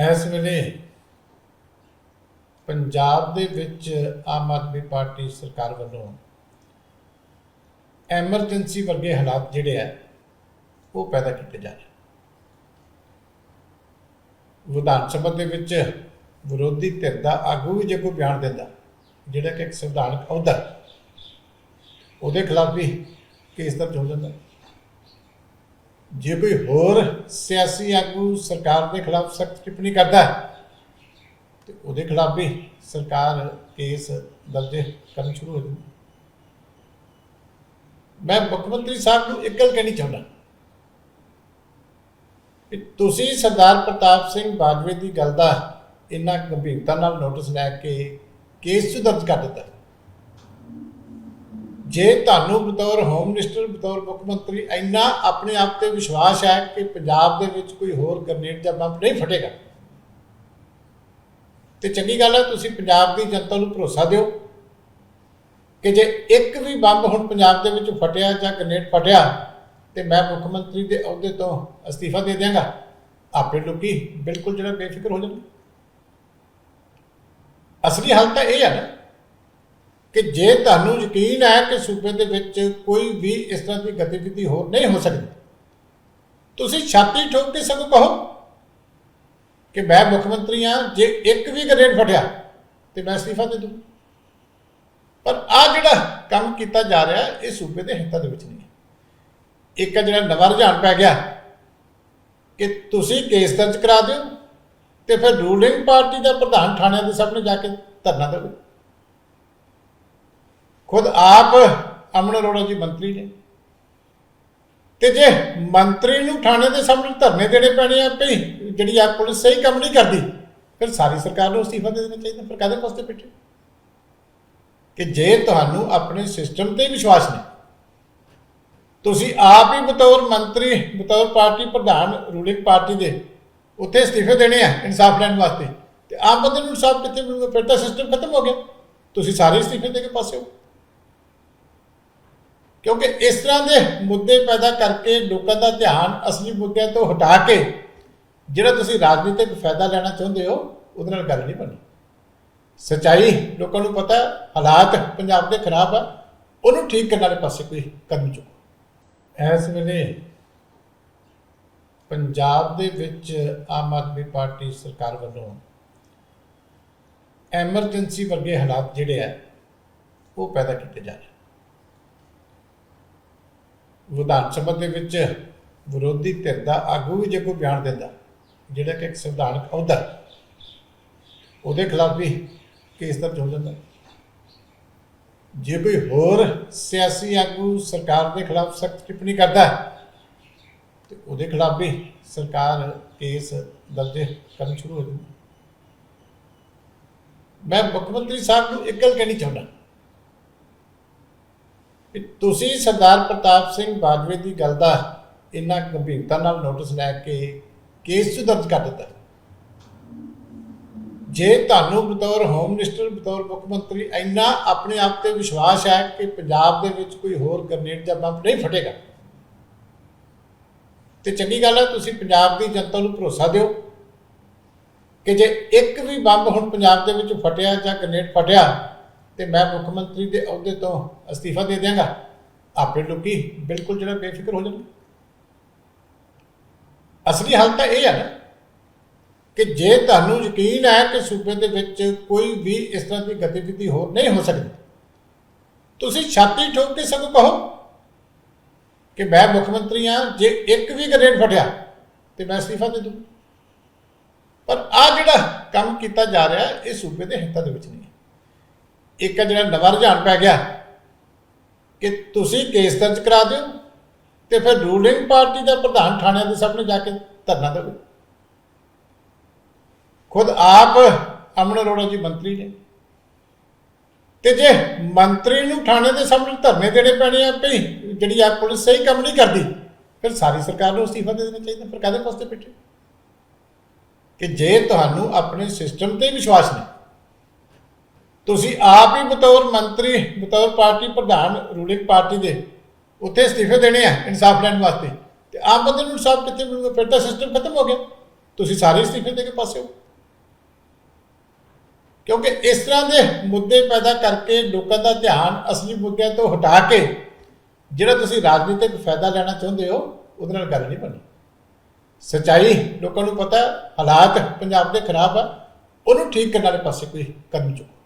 ਇਸ ਵੇਲੇ ਪੰਜਾਬ ਦੇ ਵਿੱਚ ਆਮ ਆਦਮੀ ਪਾਰਟੀ ਸਰਕਾਰ ਵੱਲੋਂ ਐਮਰਜੈਂਸੀ ਵਰਗੇ ਹਾਲਾਤ ਜਿਹੜੇ ਆ, ਉਹ ਪੈਦਾ ਕੀਤੇ ਜਾ ਰਹੇ ਵਿਧਾਨ ਸਭਾ ਦੇ ਵਿੱਚ ਵਿਰੋਧੀ ਧਿਰ ਦਾ ਆਗੂ ਵੀ ਜੇ ਕੋਈ ਬਿਆਨ ਦਿੰਦਾ, ਜਿਹੜਾ ਕਿ ਇੱਕ ਸੰਵਿਧਾਨਕ ਅਹੁਦਾ ਉਹਦੇ ਖਿਲਾਫ ਵੀ ਕੇਸ ਦਰਜ ਹੋ ਜਾਂਦਾ ਜੇ ਕੋਈ ਹੋਰ ਸਿਆਸੀ ਆਗੂ ਸਰਕਾਰ ਦੇ ਖਿਲਾਫ ਸਖਤ ਟਿੱਪਣੀ ਕਰਦਾ ਹੈ, ਤੇ ਉਹਦੇ ਖਿਲਾਫ ਵੀ ਸਰਕਾਰ ਕੇਸ ਦਰਜ ਕਰਨ ਸ਼ੁਰੂ ਹੋ ਜਾਂਦੀ ਮੈਂ ਮੁੱਖ ਮੰਤਰੀ ਸਾਹਿਬ ਨੂੰ ਇੱਕ ਗੱਲ ਕਹਿਣੀ ਚਾਹੁੰਦਾ ਕਿ ਤੁਸੀਂ ਸਰਦਾਰ ਪ੍ਰਤਾਪ ਸਿੰਘ ਬਾਜਵੇ ਦੀ ਗੱਲ ਦਾ ਇੰਨਾ ਗੰਭੀਰਤਾ ਨਾਲ ਨੋਟਿਸ ਲੈ ਕੇ ਕੇਸ ਚ ਦਰਜ ਕਰ ਦਿੱਤਾ। ਜੇ ਤੁਹਾਨੂੰ ਬਤੌਰ ਹੋਮ ਮਿਨਿਸਟਰ ਬਤੌਰ ਮੁੱਖ ਮੰਤਰੀ ਇੰਨਾ ਆਪਣੇ ਆਪ ਤੇ ਵਿਸ਼ਵਾਸ ਹੈ ਕਿ ਪੰਜਾਬ ਦੇ ਵਿੱਚ ਕੋਈ ਹੋਰ ਗ੍ਰਨੇਡ ਜਾਂ ਬੰਬ ਨਹੀਂ ਫਟੇਗਾ, ਤੇ ਚੰਗੀ ਗੱਲ ਹੈ ਤੁਸੀਂ ਪੰਜਾਬ ਦੀ ਜਨਤਾ ਨੂੰ ਭਰੋਸਾ ਦਿਓ ਕਿ ਜੇ ਇੱਕ ਵੀ ਬੰਬ ਹੁਣ ਪੰਜਾਬ ਦੇ ਵਿੱਚ ਫਟਿਆ ਜਾਂ ਗ੍ਰਨੇਡ ਫਟਿਆ, ਤੇ ਮੈਂ ਮੁੱਖ ਮੰਤਰੀ ਦੇ ਅਹੁਦੇ ਤੋਂ ਅਸਤੀਫਾ ਦੇ ਦਿਆਂਗਾ। ਆਪਣੇ ਲੋਕੀ ਬਿਲਕੁਲ ਜਿਹੜਾ ਬੇਫਿਕਰ ਹੋ ਜਾਣਗੇ। ਅਸਲੀ ਹਾਲਤ ਤਾਂ ਇਹ ਹੈ ਨਾ ਕਿ ਜੇ ਤੁਹਾਨੂੰ ਯਕੀਨ ਹੈ ਕਿ ਸੂਬੇ ਦੇ ਵਿੱਚ ਕੋਈ ਵੀ ਇਸ ਤਰ੍ਹਾਂ ਦੀ ਗਤੀਵਿਧੀ ਹੋਰ ਨਹੀਂ ਹੋ ਸਕਦੀ, ਤੁਸੀਂ ਛਾਤੀ ਠੋਕ ਕੇ ਸਗੋਂ ਕਹੋ ਕਿ ਮੈਂ ਮੁੱਖ ਮੰਤਰੀ ਹਾਂ, ਜੇ ਇੱਕ ਵੀ ਗ੍ਰੇਡ ਫਟਿਆ ਤੇ ਮੈਂ ਅਸਤੀਫਾ ਦੇ ਦੂੰ। ਪਰ ਆ ਜਿਹੜਾ ਕੰਮ ਕੀਤਾ ਜਾ ਰਿਹਾ ਇਹ ਸੂਬੇ ਦੇ ਹਿੱਤਾਂ ਦੇ ਵਿੱਚ ਨਹੀਂ ਇੱਕ ਜਿਹੜਾ ਨਵਾਂ ਰੁਝਾਨ ਪੈ ਗਿਆ ਕਿ ਤੁਸੀਂ ਕੇਸ ਦਰਜ ਕਰਾ ਦਿਓ ਤੇ ਫਿਰ ਰੂਲਿੰਗ ਪਾਰਟੀ ਦਾ ਪ੍ਰਧਾਨ ਥਾਣਿਆਂ ਦੇ ਸਾਹਮਣੇ ਜਾ ਕੇ ਧਰਨਾ ਦੇਵੇ। ਖੁਦ ਆਪ ਅਮਨ ਅਰੋੜਾ ਜੀ ਮੰਤਰੀ ਨੇ। ਤੇ ਜੇ ਮੰਤਰੀ ਨੂੰ ਥਾਣੇ ਦੇ ਸਾਹਮਣੇ ਧਰਨੇ ਦੇਣੇ ਪੈਣੇ ਆ ਭਈ ਜਿਹੜੀ ਆ ਪੁਲਿਸ ਸਹੀ ਕੰਮ ਨਹੀਂ ਕਰਦੀ, ਫਿਰ ਸਾਰੀ ਸਰਕਾਰ ਨੂੰ ਅਸਤੀਫਾ ਦੇ ਦੇਣਾ ਚਾਹੀਦਾ, ਫਿਰ ਕਾਹਦੇ ਵਾਸਤੇ ਪਿੱਛੇ ਕਿ ਜੇ ਤੁਹਾਨੂੰ ਆਪਣੇ ਸਿਸਟਮ ਤੇ ਵਿਸ਼ਵਾਸ ਨਹੀਂ, ਤੁਸੀਂ ਆਪ ਹੀ ਬਤੌਰ ਮੰਤਰੀ, ਬਤੌਰ ਪਾਰਟੀ ਪ੍ਰਧਾਨ ਰੂਲਿੰਗ ਪਾਰਟੀ ਦੇ ਉੱਥੇ ਅਸਤੀਫੇ ਦੇਣੇ ਆ ਇਨਸਾਫ ਲੈਣ ਵਾਸਤੇ, ਤੇ ਆਮ ਬੰਦੇ ਨੂੰ ਇਨਸਾਫ ਕਿੱਥੇ ਮਿਲੂਗਾ? ਫਿਰ ਤਾਂ ਸਿਸਟਮ ਖਤਮ ਹੋ ਗਿਆ। ਤੁਸੀਂ ਸਾਰੇ ਅਸਤੀਫੇ ਦੇ ਕੇ ਪਾਸੇ ਹੋ। ਕਿਉਂਕਿ ਇਸ ਤਰ੍ਹਾਂ ਦੇ ਮੁੱਦੇ ਪੈਦਾ ਕਰਕੇ ਲੋਕਾਂ ਦਾ ਧਿਆਨ ਅਸਲੀ ਮੁੱਦਿਆਂ ਤੋਂ ਹਟਾ ਕੇ ਜਿਹੜਾ ਤੁਸੀਂ ਰਾਜਨੀਤਿਕ ਫਾਇਦਾ ਲੈਣਾ ਚਾਹੁੰਦੇ ਹੋ, ਉਹਦੇ ਨਾਲ ਗੱਲ ਨਹੀਂ ਬਣੀ ਸਚਾਈ ਲੋਕਾਂ ਨੂੰ ਪਤਾ, ਹਾਲਾਤ ਪੰਜਾਬ ਦੇ ਖਰਾਬ ਆ, ਉਹਨੂੰ ਠੀਕ ਕਰਨ ਵਾਲੇ ਪਾਸੇ ਕੋਈ ਕਦਮ ਚੁੱਕੋ ਇਸ ਵੇਲੇ ਪੰਜਾਬ ਦੇ ਵਿੱਚ ਆਮ ਆਦਮੀ ਪਾਰਟੀ ਸਰਕਾਰ ਵੱਲੋਂ ਐਮਰਜੈਂਸੀ ਵਰਗੇ ਹਾਲਾਤ ਜਿਹੜੇ ਆ, ਉਹ ਪੈਦਾ ਕੀਤੇ ਜਾ ਰਹੇ ਵਿਧਾਨ ਸਭਾ ਦੇ ਵਿੱਚ ਵਿਰੋਧੀ ਧਿਰ ਦਾ ਆਗੂ ਵੀ ਜੇ ਕੋਈ ਬਿਆਨ ਦਿੰਦਾ ਜਿਹੜਾ ਕਿ ਇੱਕ ਸੰਵਿਧਾਨਕ ਅਹੁਦਾ ਉਹਦੇ ਖਿਲਾਫ ਵੀ ਕੇਸ ਦਰਜ ਹੋ ਜਾਂਦਾ ਜੇ ਕੋਈ ਹੋਰ ਸਿਆਸੀ ਆਗੂ ਸਰਕਾਰ ਦੇ ਖਿਲਾਫ ਸਖਤ ਟਿੱਪਣੀ ਕਰਦਾ ਹੈ, ਤੇ ਉਹਦੇ ਖਿਲਾਫ ਵੀ ਸਰਕਾਰ ਕੇਸ ਦਰਜ ਕਰਨ ਸ਼ੁਰੂ ਹੋ ਜਾਂਦੀ ਮੈਂ ਮੁੱਖ ਮੰਤਰੀ ਸਾਹਿਬ ਨੂੰ ਇੱਕ ਗੱਲ ਕਹਿਣੀ ਚਾਹੁੰਦਾ। ਕਿ ਤੁਸੀਂ ਸਰਦਾਰ ਪ੍ਰਤਾਪ ਸਿੰਘ ਬਾਜਵੇ ਦੀ ਗੱਲ ਦਾ ਇੰਨਾ ਗੰਭੀਰਤਾ ਨਾਲ ਨੋਟਿਸ ਲੈ ਕੇ ਕੇਸ ਚ ਦਰਜ ਕਰ ਦਿੱਤਾ। ਜੇ ਤੁਹਾਨੂੰ ਬਤੌਰ ਹੋਮ ਮਿਨਿਸਟਰ ਬਤੌਰ ਮੁੱਖ ਮੰਤਰੀ ਇੰਨਾ ਆਪਣੇ ਆਪ ਤੇ ਵਿਸ਼ਵਾਸ ਹੈ ਕਿ ਪੰਜਾਬ ਦੇ ਵਿੱਚ ਕੋਈ ਹੋਰ ਗ੍ਰਨੇਡ ਜਾਂ ਬੰਬ ਨਹੀਂ ਫਟੇਗਾ, ਤੇ ਚੰਗੀ ਗੱਲ ਹੈ ਤੁਸੀਂ ਪੰਜਾਬ ਦੀ ਜਨਤਾ ਨੂੰ ਭਰੋਸਾ ਦਿਓ ਕਿ ਜੇ ਇੱਕ ਵੀ ਬੰਬ ਹੁਣ ਪੰਜਾਬ ਦੇ ਵਿੱਚ ਫਟਿਆ ਜਾਂ ਗ੍ਰਨੇਡ ਫਟਿਆ ਤੇ ਮੈਂ ਮੁੱਖ ਮੰਤਰੀ ਦੇ ਅਹੁਦੇ ਤੋਂ ਅਸਤੀਫਾ ਦੇ ਦਿਆਂਗਾ। ਆਪੇ ਲੋਕੀ ਬਿਲਕੁਲ ਜਿਹੜਾ ਬੇਫਿਕਰ ਹੋ ਜਾਣਗੇ। ਅਸਲੀ ਹਾਲਤ ਤਾਂ ਇਹ ਹੈ ਨਾ ਕਿ ਜੇ ਤੁਹਾਨੂੰ ਯਕੀਨ ਹੈ ਕਿ ਸੂਬੇ ਦੇ ਵਿੱਚ ਕੋਈ ਵੀ ਇਸ ਤਰ੍ਹਾਂ ਦੀ ਗਤੀਵਿਧੀ ਹੋਰ ਨਹੀਂ ਹੋ ਸਕਦੀ, ਤੁਸੀਂ ਛਾਤੀ ਠੋਕ ਕੇ ਸਗੋਂ ਕਹੋ ਕਿ ਮੈਂ ਮੁੱਖ ਮੰਤਰੀ ਹਾਂ, ਜੇ ਇੱਕ ਵੀ ਗ੍ਰੇਡ ਫਟਿਆ ਤੇ ਮੈਂ ਅਸਤੀਫਾ ਦੇ ਦੂੰ ਪਰ ਆ ਜਿਹੜਾ ਕੰਮ ਕੀਤਾ ਜਾ ਰਿਹਾ, ਇਹ ਸੂਬੇ ਦੇ ਹਿੱਤਾਂ ਦੇ ਵਿੱਚ ਨਹੀਂ ਹੈ। ਇੱਕ ਜਿਹੜਾ ਨਵਾਂ ਰੁਝਾਨ ਪੈ ਗਿਆ, ਕਿ ਤੁਸੀਂ ਕੇਸ ਦਰਜ ਕਰਾ ਦਿਓ ਤੇ ਫਿਰ ਰੂਲਿੰਗ ਪਾਰਟੀ ਦਾ ਪ੍ਰਧਾਨ ਥਾਣਿਆਂ ਦੇ ਸਾਹਮਣੇ ਜਾ ਕੇ ਧਰਨਾ ਦੇਵੇ। ਖੁਦ ਆਪ ਅਮਨ ਅਰੋੜਾ ਜੀ ਮੰਤਰੀ ਨੇ। ਤੇ ਜੇ ਮੰਤਰੀ ਨੂੰ ਥਾਣੇ ਦੇ ਸਾਹਮਣੇ ਧਰਨੇ ਦੇਣੇ ਪੈਣੇ ਆ ਭਈ ਜਿਹੜੀ ਆ ਪੁਲਿਸ ਸਹੀ ਕੰਮ ਨਹੀਂ ਕਰਦੀ, ਫਿਰ ਸਾਰੀ ਸਰਕਾਰ ਨੂੰ ਅਸਤੀਫਾ ਦੇ ਦੇਣਾ ਚਾਹੀਦਾ, ਫਿਰ ਕਾਹਦੇ ਵਾਸਤੇ ਪਿੱਛੇ ਕਿ ਜੇ ਤੁਹਾਨੂੰ ਆਪਣੇ ਸਿਸਟਮ ਤੇ ਵਿਸ਼ਵਾਸ ਨਹੀਂ ਤੁਸੀਂ ਆਪ ਹੀ ਬਤੌਰ ਮੰਤਰੀ, ਬਤੌਰ ਪਾਰਟੀ ਪ੍ਰਧਾਨ ਰੂਲਿੰਗ ਪਾਰਟੀ ਦੇ ਉੱਥੇ ਅਸਤੀਫੇ ਦੇਣੇ ਆ ਇਨਸਾਫ ਲੈਣ ਵਾਸਤੇ। ਤੇ ਆਮ ਬੰਦੇ ਨੂੰ ਇਨਸਾਫ ਕਿੱਥੇ ਮਿਲੂਗਾ? ਫਿਰ ਤਾਂ ਸਿਸਟਮ ਖਤਮ ਹੋ ਗਿਆ। ਤੁਸੀਂ ਸਾਰੇ ਅਸਤੀਫੇ ਦੇ ਕੇ ਪਾਸੇ ਹੋ। ਕਿਉਂਕਿ ਇਸ ਤਰ੍ਹਾਂ ਦੇ ਮੁੱਦੇ ਪੈਦਾ ਕਰਕੇ ਲੋਕਾਂ ਦਾ ਧਿਆਨ ਅਸਲੀ ਮੁੱਦਿਆਂ ਤੋਂ ਹਟਾ ਕੇ ਜਿਹੜਾ ਤੁਸੀਂ ਰਾਜਨੀਤਿਕ ਫਾਇਦਾ ਲੈਣਾ ਚਾਹੁੰਦੇ ਹੋ, ਉਹਦੇ ਨਾਲ ਗੱਲ ਨਹੀਂ ਬਣੀ ਸਚਾਈ ਲੋਕਾਂ ਨੂੰ ਪਤਾ ਹਾਲਾਤ ਪੰਜਾਬ ਦੇ ਖਰਾਬ ਆ, ਉਹਨੂੰ ਠੀਕ ਕਰਨ ਵਾਲੇ ਪਾਸੇ ਕੋਈ ਕਦਮ ਚੁੱਕੋ।